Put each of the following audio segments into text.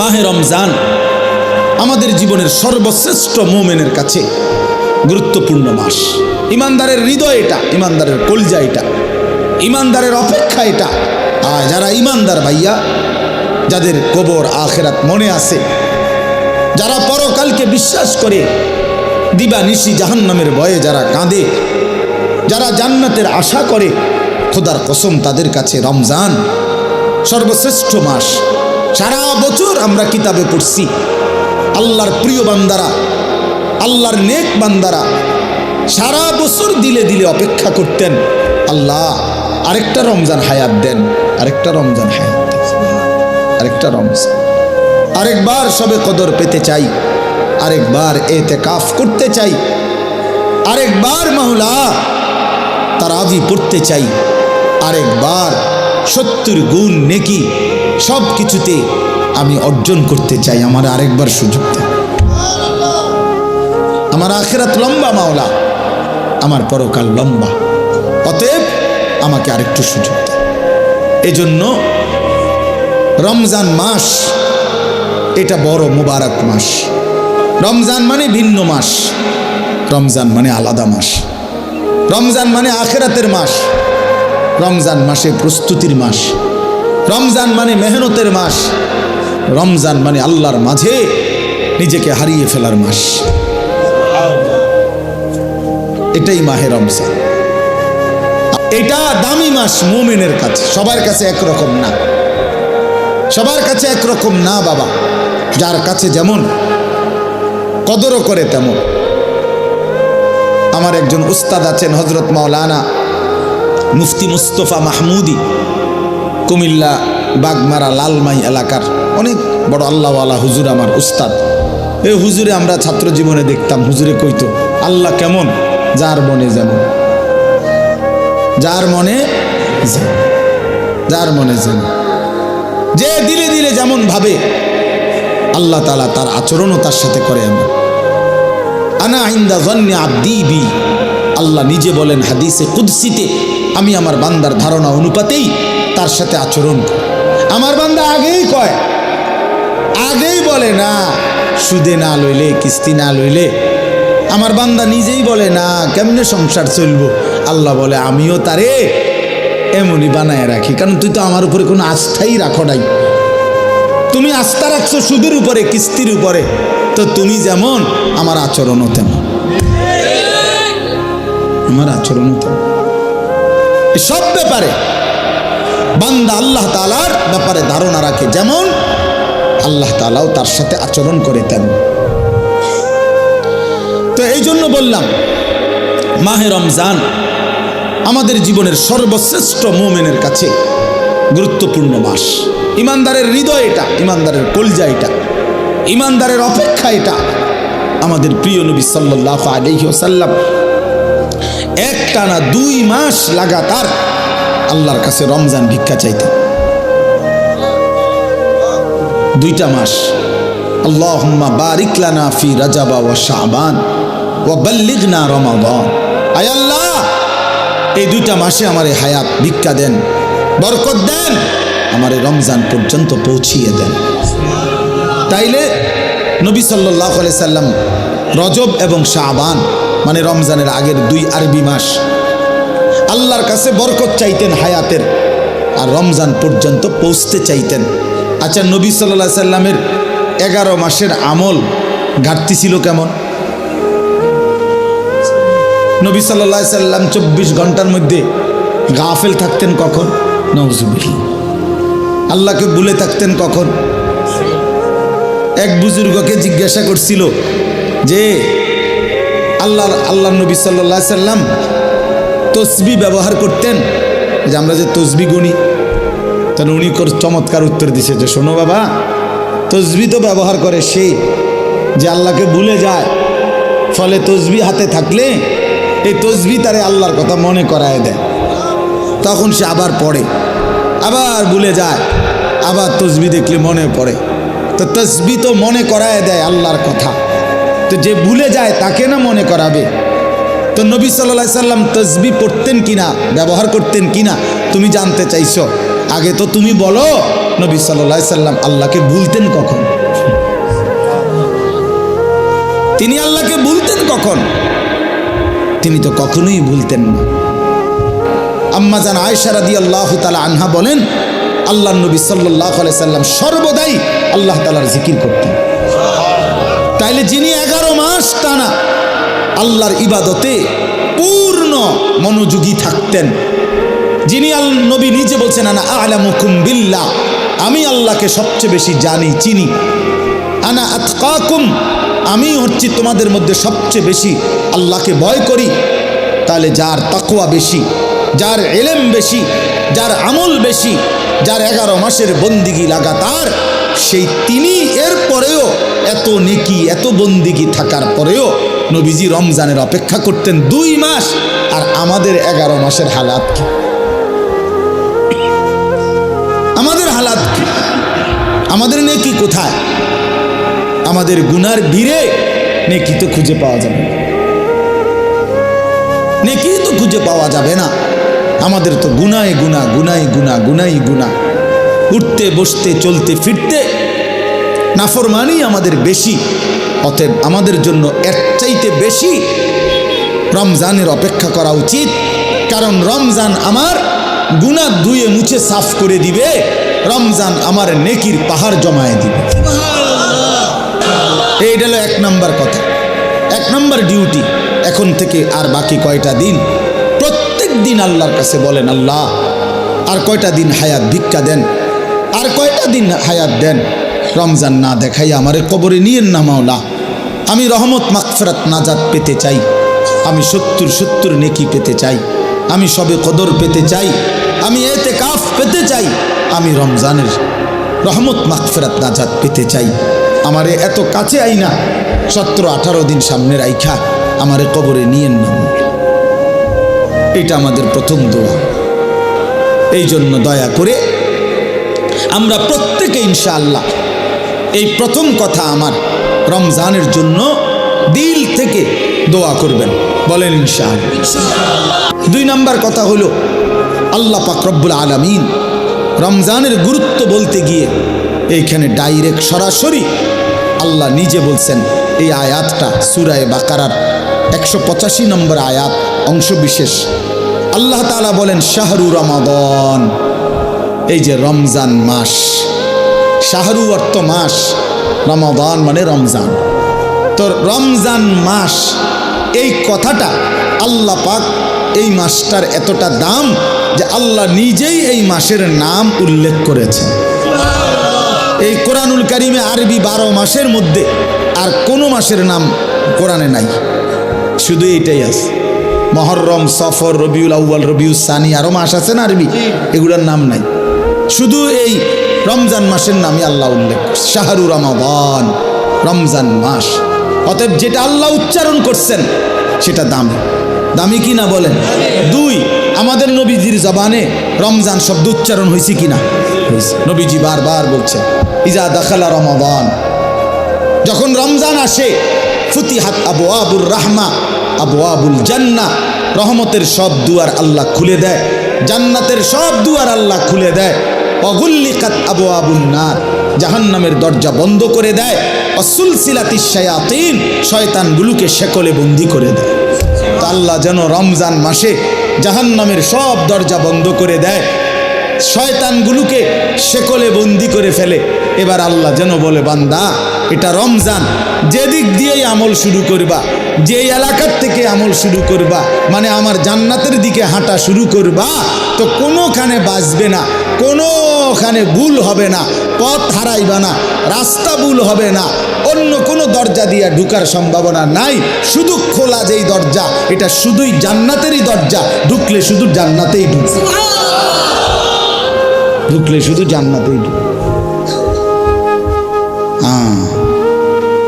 মাহে রমজান আমাদের জীবনের সর্বশ্রেষ্ঠ মোমেনের কাছে গুরুত্বপূর্ণ মাস। ইমানদারের হৃদয় এটা, ইমানদারের কলজা এটা, ইমানদারের অপেক্ষা এটা। আর যারা ইমানদার ভাইয়া, যাদের কবর আখেরাত মনে আছে, যারা পরকালকে বিশ্বাস করে দিবা নিশি জাহান্নামের ভয়ে যারা কাঁদে, যারা জান্নাতের আশা করে, খোদার কসম তাদের কাছে রমজান সর্বশ্রেষ্ঠ মাস। সারা বছর আমরা কিতাবে পড়ছি। আল্লাহর প্রিয় বান্দারা, আল্লাহর নেক বান্দারা সারা বছর দিলে দিলে অপেক্ষা করতেন, আল্লাহ, আরেকটা রমজান হায়াত দেন, আরেকটা রমজান হায়াত আরেকটা রমজান। আরেকবার সবে কদর পেতে চাই, আরেকবার এতে কাফ করতে চাই, আরেকবার মাওলা তারাবি পড়তে চাই, আরেকবার সত্তর গুণ নেকি সব কিছুতে আমি অর্জন করতে চাই আমার আরেকবার সুযোগ আমার আখেরাত লম্বা, মাওলা। আমার পরকাল লম্বা। অতএব আমাকে আরেকটু সুযোগ দেন। এজন্য রমজান মাস, এটা বড় মুবারক মাস। রমজান মানে ভিন্ন মাস। রমজান মানে আলাদা মাস। রমজান মানে আখেরাতের মাস। রমজান মাসে প্রস্তুতির মাস। রমজান মানে মেহনতের মাস। রমজান মানে আল্লাহর মাঝে নিজেকে হারিয়ে ফেলার মাস। এটাই মাহে রমজান। এটা দামি মাস মোমেনের কাছে। সবার কাছে একরকম না। সবার কাছে একরকম না বাবা। যার কাছে যেমন, কদরও করে তেমন। আমার একজন উস্তাদ আছেন হজরত মাওলানা মুফতি মুস্তফা মাহমুদি। কুমিল্লা, বাগমারা, লালমাই এলাকার অনেক বড় আল্লাহওয়ালা হুজুর আমার উস্তাদ। এই হুজুরে আমরা ছাত্র জীবনে দেখতাম, হুজুরে কইতো, আল্লাহ কেমন? যার মনে যেমন। যার মনে যার মনে যেমন। যে দিলে দিলে যেমন ভাবে, আল্লাহ তালা তার আচরণও তার সাথে করে আমি আনা আইন্দা জন্যে আব্দিবি আল্লাহ নিজে বলেন হাদিসে কুদ্সিতে, আমি আমার বান্দার ধারণা অনুপাতেই তার সাথে আচরণ আমার বান্দা আগেই কয়, আগেই বলে না, সুদে না লইলে, কিস্তি না লইলে। আমার বান্দা নিজেই বলে না, কেমনে সংসার চলবো? আল্লাহ বলে, আমিও তারে এমনই বানায় রাখি। কারণ তুই তো আমার উপরে কোনো আস্থাই রাখো নাই। তুমি আস্থা রাখছো সুদের উপরে, কিস্তির উপরে। তো তুমি যেমন, আমার আচরণও তেমন। আমার আচরণও তেমন। সব ব্যাপারে বান্দা আল্লাহ তালার ব্যাপারে ধারণা রাখে। যেমন, আল্লাহ তালাও তার সাথে আচরণ করে তেমন। তো এই জন্য বললাম, মাহে রমজান আমাদের জীবনের সর্বশ্রেষ্ঠ মোমেনের কাছে গুরুত্বপূর্ণ মাস। ইমানদারের হৃদয় এটা, ইমানদারের কলজা এটা, ইমানদারের অপেক্ষা এটা। আমাদের প্রিয় নবী সাল্লাহ আলহিসাল্লাম একটানা দুই মাস লাগাতার আল্লাহর কাছে রমজান ভিক্ষা চাইতেন দুইটা মাস। আল্লাহুম্মা বারিক লানা ফি রাজাবা ওয়া শাবান ওয়া বাল্লিগনা রমাদান। আয় আল্লাহ, এই দুইটা মাসে আমার এই হায়াত ভিক্ষা দেন, বরকত দেন, আমার এই রমজান পর্যন্ত পৌঁছিয়ে দেন। তাইলে নবী সাল্লাহ সাল্লাম রজব এবং শাহবান মানে রমজানের আগের দুই আরবি মাস আল্লাহর কাছে বরকত চাইতেন হায়াতের। আর রমজান পর্যন্ত পৌঁছতে চাইতেন। আচ্ছা নবী সাল্লাহ সাল্লামের এগারো মাসের আমল ঘাটতি ছিল কেমন? নবী সাল্লাহ সাল্লাম চব্বিশ ঘণ্টার মধ্যে গাফেল থাকতেন কখন? নজুবিল আল্লাহকে ভুলে থাকতেন কখন? এক বুজুর্গকে জিজ্ঞাসা করছিল যে আল্লাহ আল্লাহ নবী সাল্লাহ সাল্লাম তসবি ব্যবহার করতেন, যে আমরা যে তসবি গুনি। তাহলে উনি কর- চমৎকার উত্তর দিছে যে, শোনো বাবা, তসবি তো ব্যবহার করে সে যে আল্লাহকে ভুলে যায়, ফলে তসবি হাতে থাকলে এই তসবি তারে আল্লাহর কথা মনে করায় দেয়। তখন সে আবার পড়ে, আবার ভুলে যায়, আবার তসবি দেখলে মনে পড়ে। তো তসবি তো মনে করায় দেয় আল্লাহর কথা। তো যে ভুলে যায় তাকে না মনে করাবে? তো নবী সাল্লাহ সাল্লাম তসবি পড়তেন কিনা, ব্যবহার করতেন কিনা, তুমি জানতে চাইছো? আগে তো তুমি বলো, নবী সাল্লাহ সাল্লাম আল্লাহকে ভুলতেন কখন? তিনি আল্লাহকে ভুলতেন কখন? তিনি তো কখনোই ভুলতেন না। আম্মাজান আয়সা রাদি আল্লাহ তালা আনহা বলেন আল্লাহ নবী সাল্লাহ সাল্লাম সর্বদাই আল্লাহ তালার জিকির করতেন। তাইলে যিনি এগারো মাস টানা আল্লাহর ইবাদতে পূর্ণ মনোযোগী থাকতেন। যিনি আল নবী নিজে বলছেন, আনা আলামুকুম বিল্লাহ। আমি আল্লাহকে সবচেয়ে বেশি জানি, চিনি। আনা আতকাকুম। আমি হচ্ছি তোমাদের মধ্যে সবচেয়ে বেশি আল্লাহকে ভয় করি। তাহলে যার তাকুয়া বেশি, যার এলেম বেশি, যার আমল বেশি, যার এগারো মাসের বন্দিগি লাগাতার, সেই তিনি এর পরেও এত নেকি, এত বন্দিগি থাকার পরেও নবীজি রমজানের অপেক্ষা করতেন দুই মাস, আর আমাদের এগারো মাসের হালাত কি? আমাদের হালাত কি? আমাদের নেকি কোথায়? আমাদের গুনার ভিড়ে নেকি তো খুঁজে পাওয়া যাবে। নেকি তো খুঁজে পাওয়া যাবে না। আমাদের তো গুনায় গুনা গুনাই গুনা গুনাই গুনা। উঠতে, বসতে, চলতে, ফিরতে নাফরমানি আমাদের বেশি, অতএব আমাদের জন্য এর চাইতে বেশি রমজানের অপেক্ষা করা উচিত। কারণ রমজান আমার গুনা ধুয়ে মুছে সাফ করে দিবে, রমজান আমার নেকির পাহাড় জমায়ে দিবে। এইটা হলো এক নাম্বার কথা। এক নাম্বার ডিউটি, এখন থেকে আর বাকি কয়টা দিন? প্রত্যেক দিন আল্লাহর কাছে বলেন, আল্লাহ, আর কয়টা দিন হায়াত ভিক্ষা দেন? আর কয়টা দিন হায়াত দেন? রমজান না দেখাই আমারে কবরে নিয়েন না মাওলা। আমি রহমত মাকফরাত নাজাত পেতে চাই। আমি সত্তর সত্তর নেকি পেতে চাই। আমি সবে কদর পেতে চাই। আমি এতে কাফ পেতে চাই। আমি রমজানের রহমত মাকফেরাত নাজাত পেতে চাই। আমারে এত কাছে আই না সতেরো, আঠারো দিন সামনে রাইখা আমারে কবরে নিয়েন না এটা আমাদের প্রথম দোয়া। এই জন্য দয়া করে আমরা প্রত্যেকে ইনশাআল্লাহ এই প্রথম কথা আমার। রমজানের জন্য দিল থেকে দোয়া করবেন। বলেন ইনশাআল্লাহ। দুই নাম্বার কথা হলো, আল্লাহ পাক রব্বুল আলামিন রমজানের গুরুত্ব বলতে গিয়ে এইখানে ডাইরেক্ট সরাসরি আল্লাহ নিজে বলছেন, এই আয়াতটা সুরায় বাকারার একশো পঁচাশি নম্বর আয়াত অংশ বিশেষ আল্লাহ তাআলা বলেন, শাহরু রমাদন, এই যে রমজান মাস। শাহরু অর্থ মাস, রমাদান মানে রমজান। তো রমজান মাস, এই কথাটা আল্লাহ পাক এই মাসটার এতটা দাম যে আল্লাহ নিজেই এই মাসের নাম উল্লেখ করেছেন। এই কোরআনুল কারিমে আরবি বারো মাসের মধ্যে আর কোনো মাসের নাম কোরআনে নাই। শুধু এইটাই আছে। মহরম, সফর, রবিউল আউ্বাল রবিউল সানি আরও মাস আছে না আরবি? এগুলোর নাম নাই। শুধু এই রমজান মাসের নামে আল্লাহ উল্লেখ করছে। শাহরু রমাবান রমজান মাস। অতএব যেটা আল্লাহ উচ্চারণ করছেন, সেটা দামি। দামি কি না বলেন? দুই, আমাদের নবীজির জবানে রমজান শব্দ উচ্চারণ হয়েছে কি না? নবীজি বারবার বলছেন ইজা দাখালা রমাবান যখন রমজান আসে, ফুতিহাত আবু আবুর রাহমা আবু আবুল জান্না, রহমতের সব দুয়ার আল্লাহ খুলে দেয়, জান্নাতের সব দুয়ার আল্লাহ খুলে দেয়। অগুল্লিকাত আবু আবুল নার, জাহান্নামের দরজা বন্ধ করে দেয় অসুল সিলাতি শায়াতিন শয়তানগুলোকে শেকলে বন্দি করে দেয়। আল্লাহ যেন রমজান মাসে জাহান্নামের সব দরজা বন্ধ করে দেয় শয়তানগুলোকে শেকলে বন্দি করে ফেলে। এবার আল্লাহ যেন বলে, বান্দা, এটা রমজান, যেদিক দিয়েই আমল শুরু করবা যে এলাকার থেকে আমল শুরু করবা মানে আমার জান্নাতের দিকে হাঁটা শুরু করবা, তো কোনোখানে বাঁচবে না কোনোখানে ভুল হবে না, পথ হারাইবা না, রাস্তা ভুল হবে না, অন্য কোনো দরজা দিয়ে ঢুকার সম্ভাবনা নাই, শুধু খোলা যেই দরজা, এটা শুধুই জান্নাতেরই দরজা, ঢুকলে শুধু জান্নাতেই ঢুকবে ঢুকলে শুধু জান্নাতেই ঢুকবে হ্যাঁ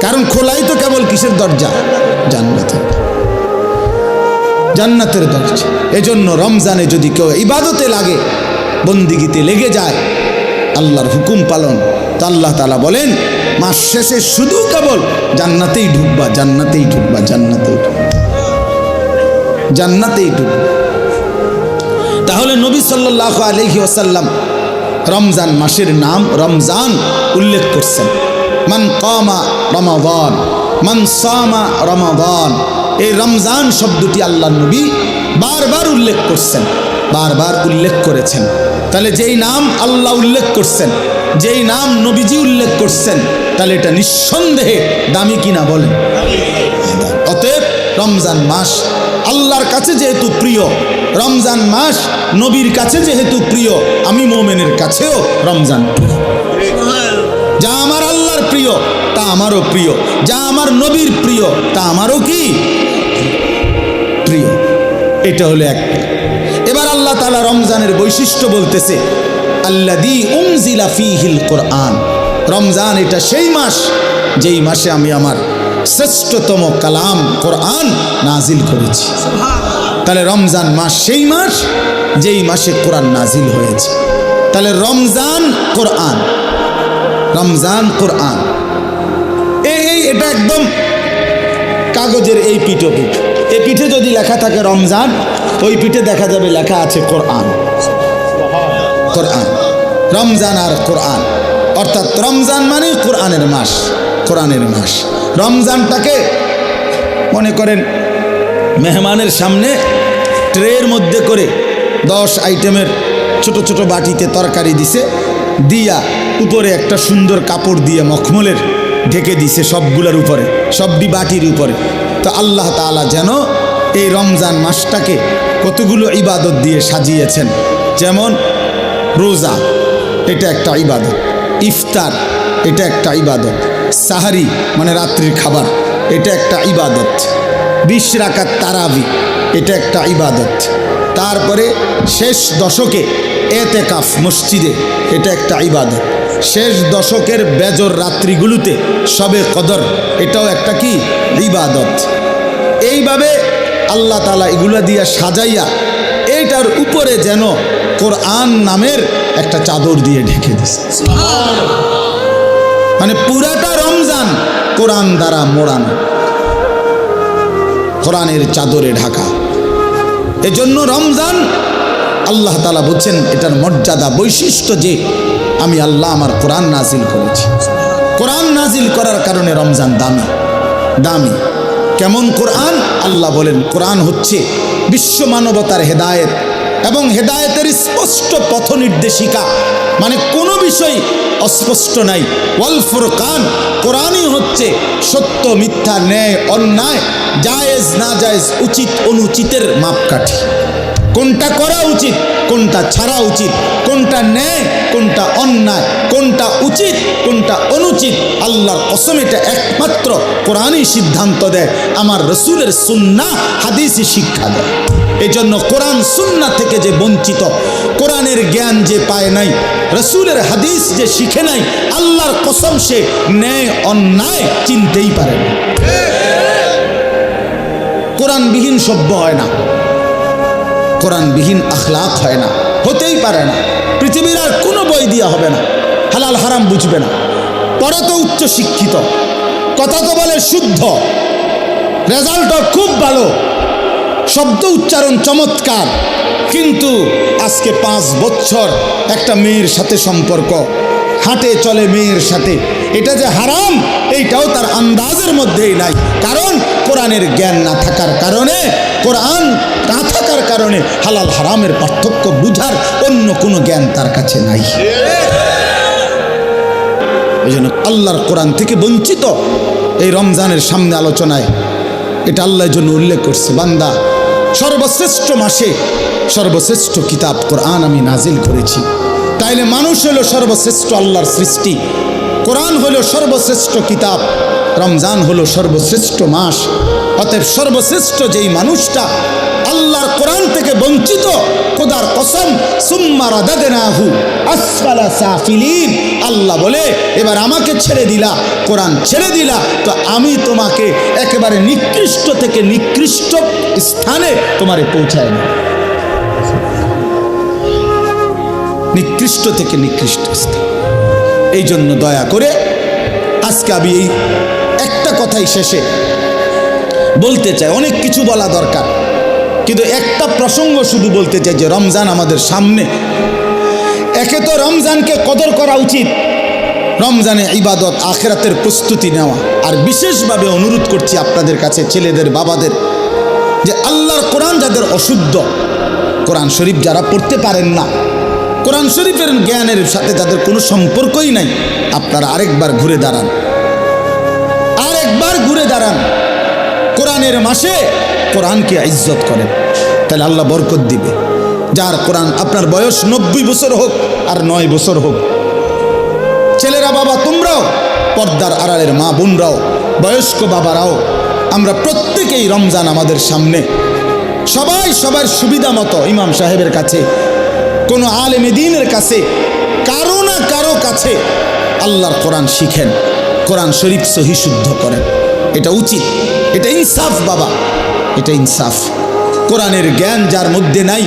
কারণ খোলাই তো কেবল কিসের দরজা? জান্নাতের। জান্নাতের দরজা। এজন্য রমজানে যদি কেউ ইবাদতে লাগে, বন্দিগিতে লেগে যায় আল্লাহর হুকুম পালন। তো আল্লাহ তালা বলেন, মাস শেষে শুধু কেবল জান্নাতেই ঢুকবা জান্নাতেই ঢুকবা, জান্নাতেই জান্নাতেই ঢুকবা। তাহলে নবী সাল্লাহ আলহি আসাল্লাম রমজান মাসের নাম রমজান উল্লেখ করছেন। মান কামা রমাদান, মান সামা রমাদান। এই রমজান শব্দটি আল্লাহ নবী বারবার উল্লেখ করছেন। বারবার উল্লেখ করেছেন। তাহলে যেই নাম আল্লাহ উল্লেখ করছেন, যেই নাম নবীজি উল্লেখ করছেন, তাহলে এটা নিঃসন্দেহে দামি কিনা বলেন। অতএব রমজান মাস আল্লাহর কাছে যেহেতু প্রিয়, রমজান মাস নবীর কাছে যেহেতু প্রিয়, আমি মোমেনের কাছেও রমজান প্রিয়। যা আমার আল্লাহর প্রিয়, তা আমারও প্রিয়। যা আমার নবীর প্রিয়, তা আমারও কি? প্রিয়। এটা হলো এক তালা রমজানের বৈশিষ্ট্য বলতেছে আল্লাদি উমজিলা ফিহিল কোরআন। রমজান এটা সেই মাস, যেই মাসে আমি আমার শ্রেষ্ঠতম কালাম কোরআন নাজিল করেছি। তাহলে রমজান মাস সেই মাস, যেই মাসে কোরআন নাজিল হয়েছে। তাহলে রমজান কোরআন রমজান কোরআন। এই, এটা একদম কাগজের এই পিঠো পিঠ। এই পিঠে যদি লেখা থাকে রমজান ওই পিঠে দেখা যাবে লেখা আছে কোরআন। কোরআন। রমজান আর কোরআন। অর্থাৎ রমজান মানে কোরআনের মাস কোরআনের মাস। রমজানটাকে মনে করেন মেহমানের সামনে ট্রের মধ্যে করে দশ আইটেমের ছোট ছোট বাটিতে তরকারি দিছে, দিয়া উপরে একটা সুন্দর কাপড় দিয়ে মখমলের ঢেকে দিছে সবগুলোর উপরে, সবটি বাটির উপরে। তো আল্লাহ তাআলা যেন এই রমজান মাসটাকে কতগুলো ইবাদত দিয়ে সাজিয়েছেন? যেমন রোজা, এটা একটা ইবাদত। ইফতার, এটা একটা ইবাদত। সাহারি মানে রাত্রির খাবার, এটা একটা ইবাদত। বিশ রাকাত তারাবি, এটা একটা ইবাদত। তারপরে শেষ দশকে এতে কাফ মসজিদে, এটা একটা ইবাদত। শেষ দশকের বেজর রাত্রিগুলোতে সবে কদর, এটাও একটা কি? ইবাদত। এইভাবে আল্লাহ তালা এগুলা দিয়া সাজাইয়া এইটার উপরে যেন কোরআন নামের একটা চাদর দিয়ে ঢেকে দিছে। মানে পুরাটা রমজান কোরআন দ্বারা মোড়ানো। কোরআনের চাদরে ঢাকা। এজন্য রমজান আল্লাহ তালা বলছেন এটার মর্যাদা বৈশিষ্ট্য যে আমি আল্লাহ আমার কোরআন নাজিল করেছি। কোরআন নাজিল করার কারণে রমজান দামি। দামি। কেমন কোরআন? আল্লাহ বলেন, কোরআন হচ্ছে বিশ্ব মানবতার হেদায়েত এবং হেদায়েতের স্পষ্ট পথ নির্দেশিকা মানে কোনো বিষয় অস্পষ্ট নাই। ওয়াল ফুরকান, কোরআনই হচ্ছে সত্য, মিথ্যা, ন্যায়, অন্যায়, জায়েজ না জায়েজ উচিত, অনুচিতের মাপকাঠি। কোনটা করা উচিত, কোনটা ছাড়া উচিত, কোনটা ন্যায়, কোনটা অন্যায়, কোনটা উচিত, কোনটা অনুচিত, আল্লাহর কসম এটা একমাত্র কোরআনই সিদ্ধান্ত দেয়, আমার রসুলের সুন্না হাদিসই শিক্ষা দেয়। এজন্য কোরআন সুন্না থেকে যে বঞ্চিত কোরআনের জ্ঞান যে পায় নাই, রসুলের হাদিস যে শিখে নাই, আল্লাহর কসম সে ন্যায় অন্যায় চিনতেই পারে না। কোরআনবিহীন সভ্য হয় না। কোরআনবিহীন আখলাক হয় না। হতেই পারে না। পৃথিবীর আর কোনো বই দিয়া হবে না। হালাল হারাম বুঝবে না। পরে তো উচ্চ শিক্ষিত। কথা তো বলে শুদ্ধ। রেজাল্টও খুব ভালো। শব্দ উচ্চারণ চমৎকার। কিন্তু আজকে পাঁচ বছর একটা মেয়ের সাথে সম্পর্ক। হাঁটে চলে মেয়ের সাথে। এটা যে হারাম, এইটাও তার আন্দাজের মধ্যেই নাই। কারণ কোরআনের জ্ঞান না থাকার কারণে, কোরআন না থাকার কারণে হালাল হারামের পার্থক্য বুঝার অন্য কোনো জ্ঞান তার কাছে নাই। এই জন্য আল্লাহর কোরআন থেকে বঞ্চিত এই রমজানের সামনে আলোচনায়। এটা আল্লাহর জন্য উল্লেখ করছে, বান্দা। সর্বশ্রেষ্ঠ মাসে সর্বশ্রেষ্ঠ কিতাব কোরআন আমি নাজিল করেছি। তাইলে মানুষ হলো সর্বশ্রেষ্ঠ আল্লাহর সৃষ্টি। কোরআন হলো সর্বশ্রেষ্ঠ কিতাব। রমজান হলো সর্বশ্রেষ্ঠ মাস। অতএব সর্বশ্রেষ্ঠ যেই মানুষটা আল্লাহর কোরআন থেকে বঞ্চিত, খোদার আল্লাহ বলে, এবার আমাকে ছেড়ে দিলা, কোরআন ছেড়ে দিলা, তো আমি তোমাকে একেবারে নিকৃষ্ট থেকে নিকৃষ্ট স্থানে তোমারে পৌঁছায় না নিকৃষ্ট থেকে নিকৃষ্ট স্থান। এই জন্য দয়া করে আজকে আমি এই একটা কথাই শেষে বলতে চাই। অনেক কিছু বলা দরকার। কিন্তু একটা প্রসঙ্গ শুধু বলতে চাই যে রমজান আমাদের সামনে। একে তো রমজানকে কদর করা উচিত। রমজানে ইবাদত, আখেরাতের প্রস্তুতি নেওয়া। আর বিশেষভাবে অনুরোধ করছি আপনাদের কাছে, ছেলেদের, বাবাদের, যে আল্লাহর কোরআন যাদের অশুদ্ধ, কোরআন শরীফ যারা পড়তে পারেন না, কোরআন শরীফের জ্ঞানের সাথে তাদের কোনো সম্পর্কই নাই, আপনারা আরেকবার ঘুরে দাঁড়ান। আরেকবার ঘুরে দাঁড়ান। কোরআনের মাসে কোরআনকে ইজ্জত করেন। তাহলে আল্লাহ বরকত দিবে। যার কোরআন আপনার বয়স নব্বই বছর হোক আর নয় বছর হোক। ছেলেরা বাবা, তোমরাও পর্দার আড়ালের মা বোনরাও, বয়স্ক বাবারাও, আমরা প্রত্যেকেই রমজান আমাদের সামনে। সবাই সবার সুবিধা মতো ইমাম সাহেবের কাছে, কোনো আলেম দিনের কাছে, কারও না কারও কাছে আল্লাহর কোরআন শিখেন। কোরআন শরীফ সহি শুদ্ধ করেন। এটা উচিত। এটা ইনসাফ বাবা। এটা ইনসাফ। কোরআনের জ্ঞান যার মধ্যে নাই,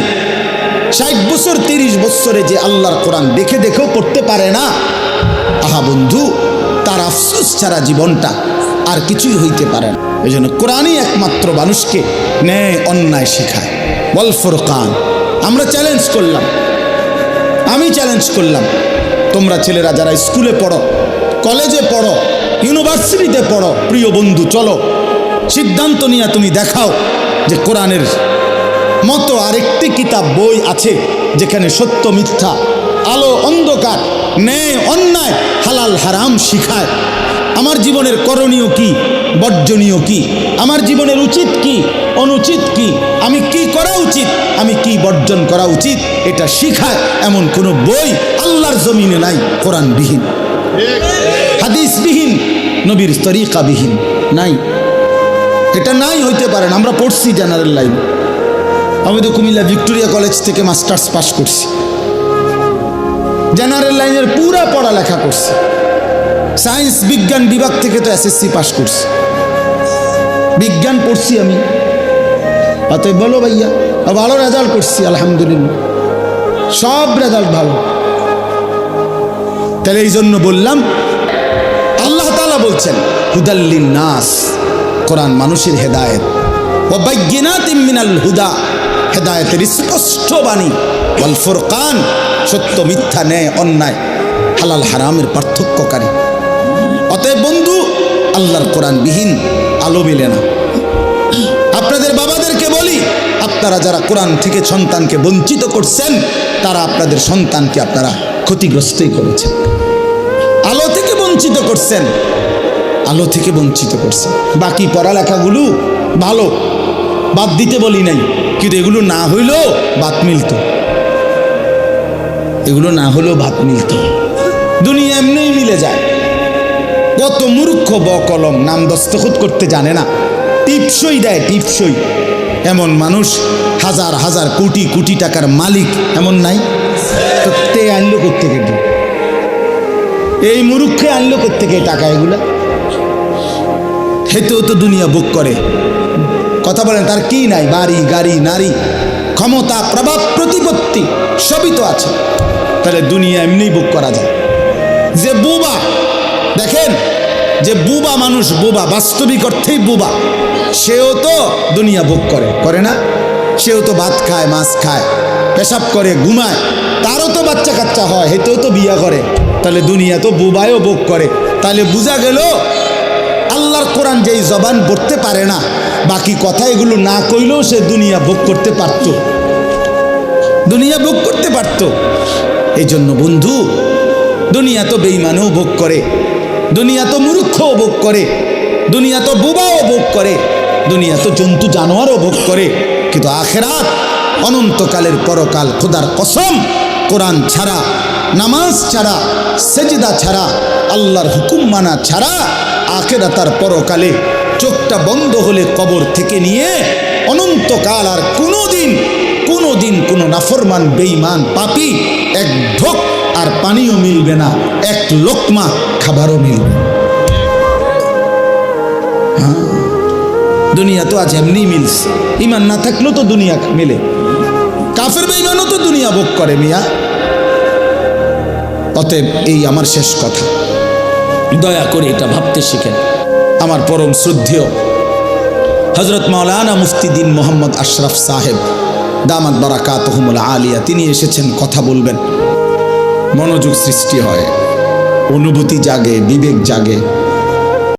ষাট বছর, তিরিশ বছরে যে আল্লাহর কোরআন দেখে দেখেও পড়তে পারে না, আহা বন্ধু, তার আফসোস ছাড়া জীবনটা আর কিছুই হইতে পারে না। এই জন্য কোরআনই একমাত্র মানুষকে ন্যায়, অন্যায় শেখায়। বল ফোরকান, আমরা চ্যালেঞ্জ করলাম। আমি চ্যালেঞ্জ করলাম। তোমরা ছেলেরা যারা স্কুলে পড়ো কলেজে পড়ো ইউনিভার্সিটিতে পড়ো, প্রিয় বন্ধু, চলো। সিদ্ধান্ত নিয়ে তুমি দেখাও যে কোরআনের মতো আরেকটি কিতাব বই আছে যেখানে সত্য মিথ্যা, আলো, অন্ধকার, ন্যায়, অন্যায়, হালাল, হারাম শিখায়। আমার জীবনের করণীয় কি? বর্জনীয় কি? আমার জীবনের উচিত কি? অনুচিত কি? আমি কি করা উচিত? আমি কি বর্জন করা উচিত? এটা শিখায় এমন কোনো বই আল্লাহর জমিনে নাই, কোরআনবিহীন। হাদিসবিহীন, নবীর তরিকাবিহীন, নাই। এটা নাই হইতে পারেন আমরা পড়ছি জেনারেল লাইন আমি তো কুমিল্লা ভিক্টোরিয়া কলেজ থেকে মাস্টার্স পাস করছি। জেনারেল লাইনের পুরা পড়ালেখা করছি। সায়েন্স বিজ্ঞান বিভাগ থেকে তো এসএসসি পাস করছি। বিজ্ঞান পড়ছি আমি। অতএব বলো ভাইয়া, ভালো রেজাল্ট করছি, আলহামদুলিল্লাহ। সব রেজাল্ট ভালো। তাহলে এই জন্য বললাম, আল্লাহ তালা বলছেন হুদাল্লিন নাস কোরআন মানুষের হেদায়েত। ও বাইগিনাত মিনাল হুদা, হেদায়েতের স্পষ্ট বাণী। ওয়াল ফুরকান, সত্য, মিথ্যা, ন্যায়, অন্যায়, হালাল, হারামের পার্থক্যকারী। অতএব বন্ধু, আল্লাহর কোরআন বিহীন আলো মেলে না। আপনাদের বাবাদেরকে বলি, আপনারা যারা কোরআন থেকে সন্তানকে বঞ্চিত করছেন, তারা আপনাদের সন্তানকে আপনারা ক্ষতিগ্রস্তই করেছেন। আলো থেকে বঞ্চিত করছেন। আলো থেকে বঞ্চিত করছে। বাকি পড়ালেখাগুলো ভালো, বাদ দিতে বলি নাই। কিন্তু এগুলো না হইলেও বাত মিলত। এগুলো না হলেও ভাত মিলত। দুনিয়া এমনিই মিলে যায়। কত মূর্খ ব কলম নাম দস্তখত করতে জানে না। টিপসই দেয়, টিপসই। এমন মানুষ হাজার হাজার কোটি কোটি টাকার মালিক এমন নাই। তো তে আনলো করতে কেটে এই মুরুক্ষে আনলো থেকে টাকা এগুলা? হেতেও তো দুনিয়া বুক করে। কথা বলেন, তার কি নাই? বাড়ি, গাড়ি, নারী, ক্ষমতা, প্রভাব, প্রতিপত্তি, সবই তো আছে। তাহলে দুনিয়া এমনি বুক করা যায়। যে বুবা, দেখেন, যে বুবা মানুষ বুবা, বাস্তবিক অর্থেই বুবা, সেও তো দুনিয়া ভোগ করে। করে না? সেও তো ভাত খায়, মাছ খায়, পেশাব করে, ঘুমায়, তারও তো বাচ্চা কাচ্চা হয়, হেতেও তো বিয়া করে। তাহলে দুনিয়া তো বুবায়ও ভোগ করে। তাহলে বোঝা গেল কোরআন যেই জবান পড়তে পারে না, বাকি কথা এগুলো না কইলেও সে দুনিয়া ভোগ করতে পারত। দুনিয়া ভোগ করতে পারত। এই জন্য বন্ধু, দুনিয়া তো বেইমানেও ভোগ করে, দুনিয়া তো মূর্খও ভোগ করে, দুনিয়া তো বুবাও ভোগ করে, দুনিয়া তো জন্তু জানোয়ারও ভোগ করে। কিন্তু আখেরাত, অনন্তকালের পরকাল খোদার কসম, কোরআন ছাড়া, নামাজ ছাড়া, সেজদা ছাড়া, আল্লাহর হুকুম মানা ছাড়া আখেরাতার পরকালে চোখটা বন্ধ হলে কবর থেকে নিয়ে অনন্তকাল আর কোনো দিন কোনো দিন কোনো নাফরমান বেইমান পাপি এক ঢোক আর পানিও মিলবে না, এক লোকমা খাবারও মিলবে হ্যাঁ? দুনিয়া তো আজ এমনি মিলছে। ইমান না থাকলেও তো দুনিয়া মিলে। কাফের বেইমানও তো দুনিয়া ভোগ করে মিয়া। অতএব এই আমার শেষ কথা। দয়া করে এটা ভাবতে শিখেন। আমার পরম শ্রদ্ধেয় হজরত মাওলানা মুফতিদ্দিন মোহাম্মদ আশরাফ সাহেব, দামাত বারাকাতহমুল আলিয়া, তিনি এসেছেন, কথা বলবেন। মনোযোগ সৃষ্টি হয়, অনুভূতি জাগে, বিবেক জাগে।